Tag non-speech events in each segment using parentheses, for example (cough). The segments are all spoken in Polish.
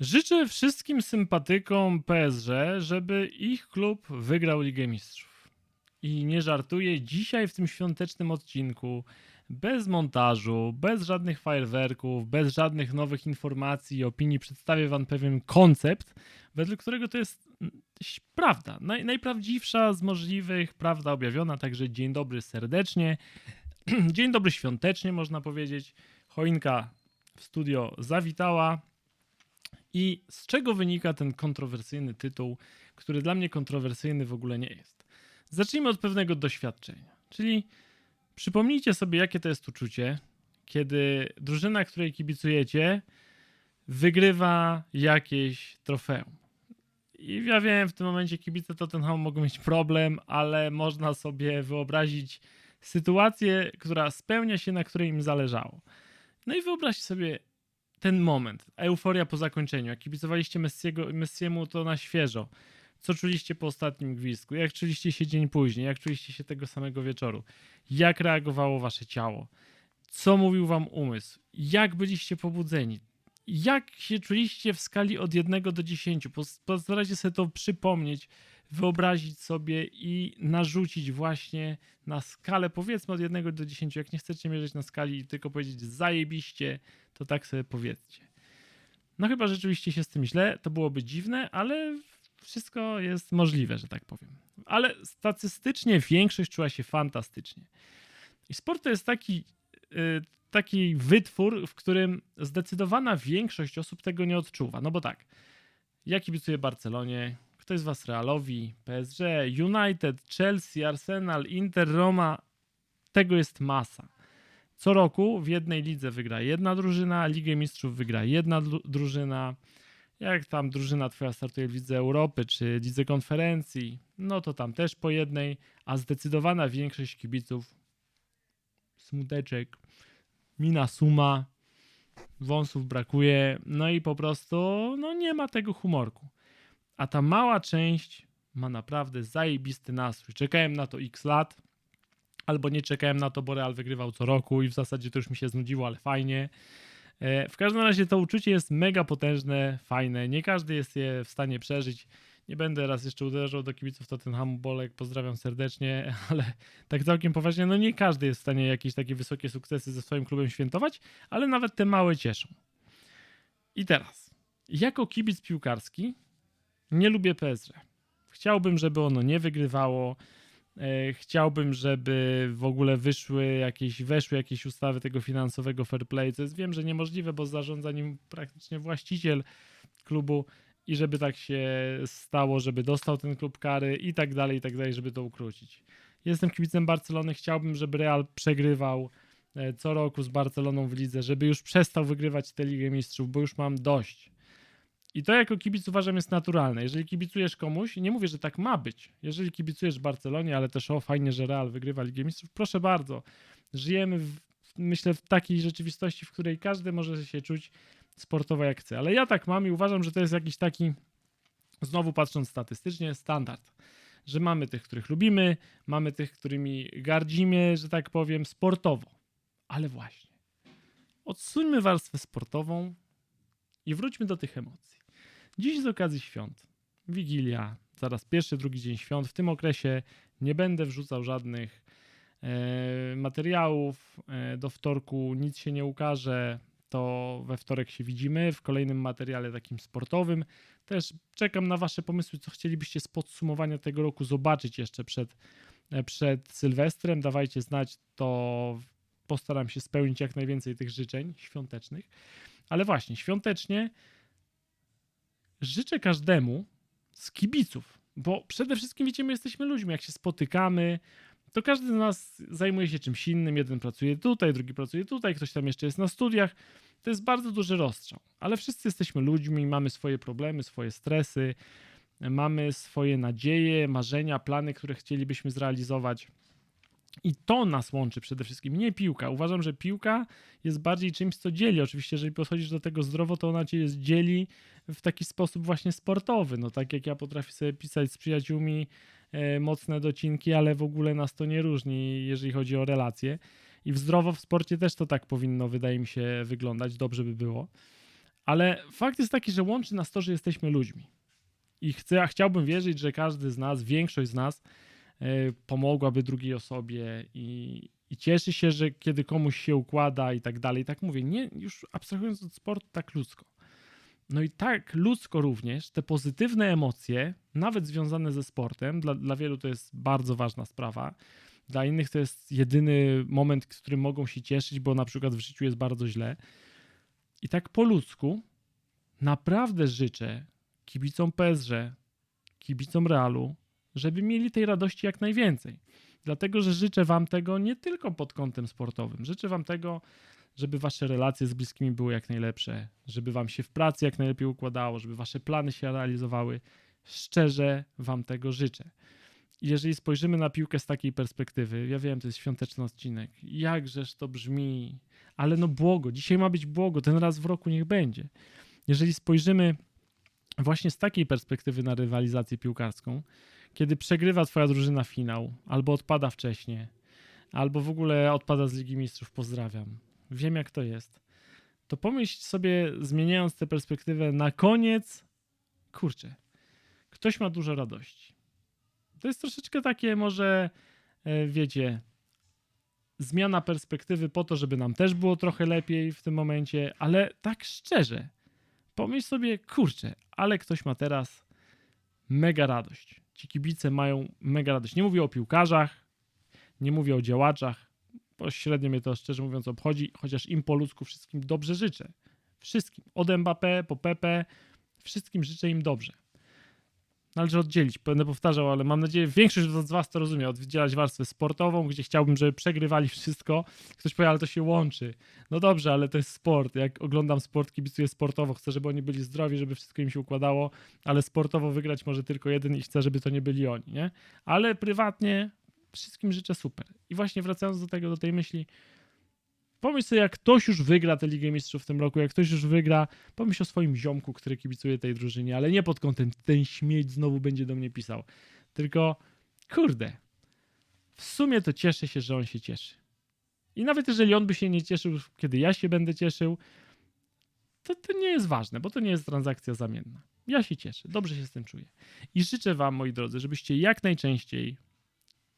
Życzę wszystkim sympatykom PSG, żeby ich klub wygrał Ligę Mistrzów. I nie żartuję, dzisiaj w tym świątecznym odcinku, bez montażu, bez żadnych fajerwerków, bez żadnych nowych informacji i opinii, przedstawię Wam pewien koncept, wedle którego to jest prawda, naj, najprawdziwsza z możliwych, prawda objawiona. Także dzień dobry serdecznie, (clears throat) dzień dobry świątecznie, można powiedzieć. Choinka w studio zawitała. I z czego wynika ten kontrowersyjny tytuł, który dla mnie kontrowersyjny w ogóle nie jest? Zacznijmy od pewnego doświadczenia. Czyli przypomnijcie sobie, jakie to jest uczucie, kiedy drużyna, której kibicujecie, wygrywa jakieś trofeum. I ja wiem, w tym momencie kibice Tottenhamu mogą mieć problem, ale można sobie wyobrazić sytuację, która spełnia się, na której im zależało. No i wyobraźcie sobie ten moment, euforia po zakończeniu, jak kibicowaliście Messiego, Messiemu, to na świeżo. Co czuliście po ostatnim gwizdku? Jak czuliście się dzień później? Jak czuliście się tego samego wieczoru? Jak reagowało wasze ciało? Co mówił wam umysł? Jak byliście pobudzeni? Jak się czuliście w skali od 1 do 10? Postarajcie sobie to przypomnieć, wyobrazić sobie i narzucić właśnie na skalę, powiedzmy od 1 do 10. Jak nie chcecie mierzyć na skali tylko powiedzieć zajebiście, to tak sobie powiedzcie. No chyba rzeczywiście się z tym źle, to byłoby dziwne, ale wszystko jest możliwe, że tak powiem. Ale statystycznie większość czuła się fantastycznie. I sport to jest taki, yy, taki wytwór, w którym zdecydowana większość osób tego nie odczuwa. No bo tak, ja kibicuję Barcelonie, ktoś z was Realowi, PSG, United, Chelsea, Arsenal, Inter, Roma. Tego jest masa. Co roku w jednej lidze wygra jedna drużyna, Ligę Mistrzów wygra jedna drużyna. Jak tam drużyna twoja startuje w Lidze Europy czy Lidze Konferencji, no to tam też po jednej, a zdecydowana większość kibiców smuteczek, mina suma, wąsów brakuje, no i po prostu no nie ma tego humorku. A ta mała część ma naprawdę zajebisty nastrój. Czekałem na to x lat, albo nie czekałem na to, bo Real wygrywał co roku i w zasadzie to już mi się znudziło, ale fajnie. E, w każdym razie to uczucie jest mega potężne, fajne. Nie każdy jest je w stanie przeżyć. Nie będę raz jeszcze uderzał do kibiców Tottenhamu, Bolek, pozdrawiam serdecznie, (laughs) ale tak całkiem poważnie, no nie każdy jest w stanie jakieś takie wysokie sukcesy ze swoim klubem świętować, ale nawet te małe cieszą. I teraz, jako kibic piłkarski nie lubię PSG. Chciałbym, żeby ono nie wygrywało, chciałbym, żeby w ogóle wyszły jakieś, weszły jakieś ustawy tego finansowego fair play, co jest wiem, że niemożliwe, bo zarządza nim praktycznie właściciel klubu i żeby tak się stało, żeby dostał ten klub kary i tak dalej, i tak dalej, żeby to ukrócić. Jestem kibicem Barcelony, chciałbym, żeby Real przegrywał e, co roku z Barceloną w lidze, żeby już przestał wygrywać tę Ligę Mistrzów, bo już mam dość. I to jako kibic uważam jest naturalne. Jeżeli kibicujesz komuś, nie mówię, że tak ma być. Jeżeli kibicujesz Barcelonie, ale też o fajnie, że Real wygrywa Ligę Mistrzów, proszę bardzo. Żyjemy w, myślę w takiej rzeczywistości, w której każdy może się czuć sportowo jak chce. Ale ja tak mam i uważam, że to jest jakiś taki, znowu patrząc statystycznie, standard. Że mamy tych, których lubimy, mamy tych, którymi gardzimy, że tak powiem, sportowo. Ale właśnie, odsuńmy warstwę sportową i wróćmy do tych emocji. Dziś z okazji świąt, Wigilia, zaraz pierwszy, drugi dzień świąt. W tym okresie nie będę wrzucał żadnych e, materiałów. E, do wtorku nic się nie ukaże. To we wtorek się widzimy w kolejnym materiale takim sportowym. Też czekam na Wasze pomysły, co chcielibyście z podsumowania tego roku zobaczyć jeszcze przed, e, przed Sylwestrem. Dawajcie znać, to postaram się spełnić jak najwięcej tych życzeń świątecznych. Ale właśnie, świątecznie życzę każdemu z kibiców, bo przede wszystkim wiecie, my jesteśmy ludźmi, jak się spotykamy, to każdy z nas zajmuje się czymś innym. Jeden pracuje tutaj, drugi pracuje tutaj, ktoś tam jeszcze jest na studiach. To jest bardzo duży rozstrzał, ale wszyscy jesteśmy ludźmi, mamy swoje problemy, swoje stresy, mamy swoje nadzieje, marzenia, plany, które chcielibyśmy zrealizować. I to nas łączy przede wszystkim, nie piłka. Uważam, że piłka jest bardziej czymś, co dzieli. Oczywiście, jeżeli podchodzisz do tego zdrowo, to ona cię dzieli w taki sposób właśnie sportowy. No tak jak ja potrafię sobie pisać z przyjaciółmi e, mocne docinki, ale w ogóle nas to nie różni, jeżeli chodzi o relacje. I w zdrowo w sporcie też to tak powinno, wydaje mi się, wyglądać. Dobrze by było. Ale fakt jest taki, że łączy nas to, że jesteśmy ludźmi. I chcę, chciałbym wierzyć, że każdy z nas, większość z nas pomogłaby drugiej osobie i, i cieszy się, że kiedy komuś się układa i tak dalej. Tak mówię, nie, już abstrahując od sportu, tak ludzko. No i tak ludzko również te pozytywne emocje, nawet związane ze sportem, dla, dla wielu to jest bardzo ważna sprawa, dla innych to jest jedyny moment, w którym mogą się cieszyć, bo na przykład w życiu jest bardzo źle. I tak po ludzku naprawdę życzę kibicom PSG, kibicom Realu, żeby mieli tej radości jak najwięcej. Dlatego, że życzę Wam tego nie tylko pod kątem sportowym. Życzę Wam tego, żeby Wasze relacje z bliskimi były jak najlepsze, żeby Wam się w pracy jak najlepiej układało, żeby Wasze plany się realizowały. Szczerze Wam tego życzę. Jeżeli spojrzymy na piłkę z takiej perspektywy, ja wiem, to jest świąteczny odcinek, jakżeż to brzmi, ale no błogo, dzisiaj ma być błogo, ten raz w roku niech będzie. Jeżeli spojrzymy właśnie z takiej perspektywy na rywalizację piłkarską, kiedy przegrywa twoja drużyna finał, albo odpada wcześniej, albo w ogóle odpada z Ligi Mistrzów, pozdrawiam. Wiem jak to jest. To pomyśl sobie, zmieniając tę perspektywę, na koniec, kurczę, ktoś ma dużo radości. To jest troszeczkę takie może, e, wiecie, zmiana perspektywy po to, żeby nam też było trochę lepiej w tym momencie, ale tak szczerze, pomyśl sobie, kurczę, ale ktoś ma teraz mega radość. Ci kibice mają mega radość. Nie mówię o piłkarzach, nie mówię o działaczach, bo średnio mnie to szczerze mówiąc obchodzi, chociaż im po ludzku wszystkim dobrze życzę. Wszystkim. Od Mbappé po Pepe, wszystkim życzę im dobrze. Należy oddzielić, będę powtarzał, ale mam nadzieję, większość z Was to rozumie, oddzielać warstwę sportową, gdzie chciałbym, żeby przegrywali wszystko. Ktoś powie, ale to się łączy. No dobrze, ale to jest sport. Jak oglądam sport, kibicuję sportowo, chcę, żeby oni byli zdrowi, żeby wszystko im się układało, ale sportowo wygrać może tylko jeden i chcę, żeby to nie byli oni, nie? Ale prywatnie wszystkim życzę super. I właśnie wracając do tego, do tej myśli, Pomyśl sobie, jak ktoś już wygra tę Ligę Mistrzów w tym roku, jak ktoś już wygra, pomyśl o swoim ziomku, który kibicuje tej drużynie, ale nie pod kątem ten śmieć znowu będzie do mnie pisał, tylko kurde, w sumie to cieszę się, że on się cieszy. I nawet jeżeli on by się nie cieszył, kiedy ja się będę cieszył, to, to nie jest ważne, bo to nie jest transakcja zamienna. Ja się cieszę, dobrze się z tym czuję. I życzę Wam, moi drodzy, żebyście jak najczęściej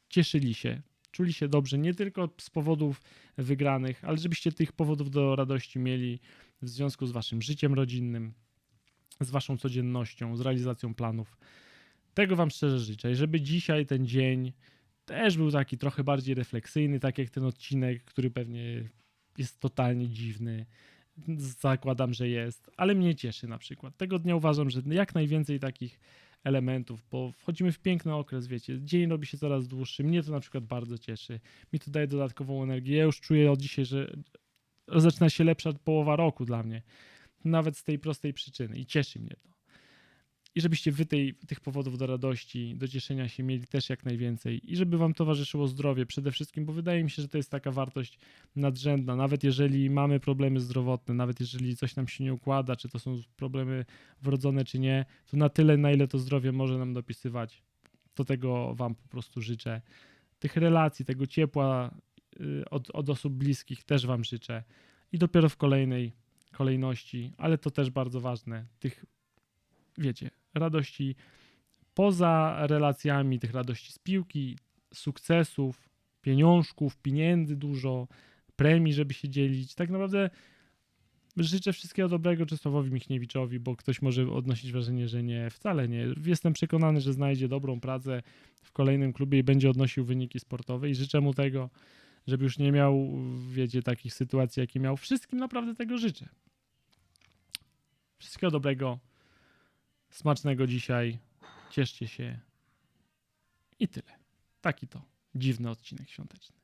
cieszyli się czuli się dobrze nie tylko z powodów wygranych, ale żebyście tych powodów do radości mieli w związku z waszym życiem rodzinnym, z waszą codziennością, z realizacją planów. Tego wam szczerze życzę, żeby dzisiaj ten dzień też był taki trochę bardziej refleksyjny, tak jak ten odcinek, który pewnie jest totalnie dziwny. Zakładam, że jest, ale mnie cieszy na przykład. Tego dnia uważam, że jak najwięcej takich elementów, bo wchodzimy w piękny okres, wiecie, dzień robi się coraz dłuższy, mnie to na przykład bardzo cieszy, mi to daje dodatkową energię, ja już czuję od dzisiaj, że zaczyna się lepsza połowa roku dla mnie, nawet z tej prostej przyczyny i cieszy mnie to i żebyście wy tej, tych powodów do radości, do cieszenia się mieli też jak najwięcej i żeby wam towarzyszyło zdrowie przede wszystkim, bo wydaje mi się, że to jest taka wartość nadrzędna. Nawet jeżeli mamy problemy zdrowotne, nawet jeżeli coś nam się nie układa, czy to są problemy wrodzone, czy nie, to na tyle, na ile to zdrowie może nam dopisywać, to tego wam po prostu życzę. Tych relacji, tego ciepła y, od, od osób bliskich też wam życzę. I dopiero w kolejnej kolejności, ale to też bardzo ważne, tych wiecie, radości poza relacjami, tych radości z piłki, sukcesów, pieniążków, pieniędzy dużo, premii, żeby się dzielić. Tak naprawdę życzę wszystkiego dobrego Czesławowi Michniewiczowi, bo ktoś może odnosić wrażenie, że nie, wcale nie. Jestem przekonany, że znajdzie dobrą pracę w kolejnym klubie i będzie odnosił wyniki sportowe i życzę mu tego, żeby już nie miał, wiecie, takich sytuacji, jakie miał. Wszystkim naprawdę tego życzę. Wszystkiego dobrego. Smacznego dzisiaj. Cieszcie się. I tyle. Taki to dziwny odcinek świąteczny.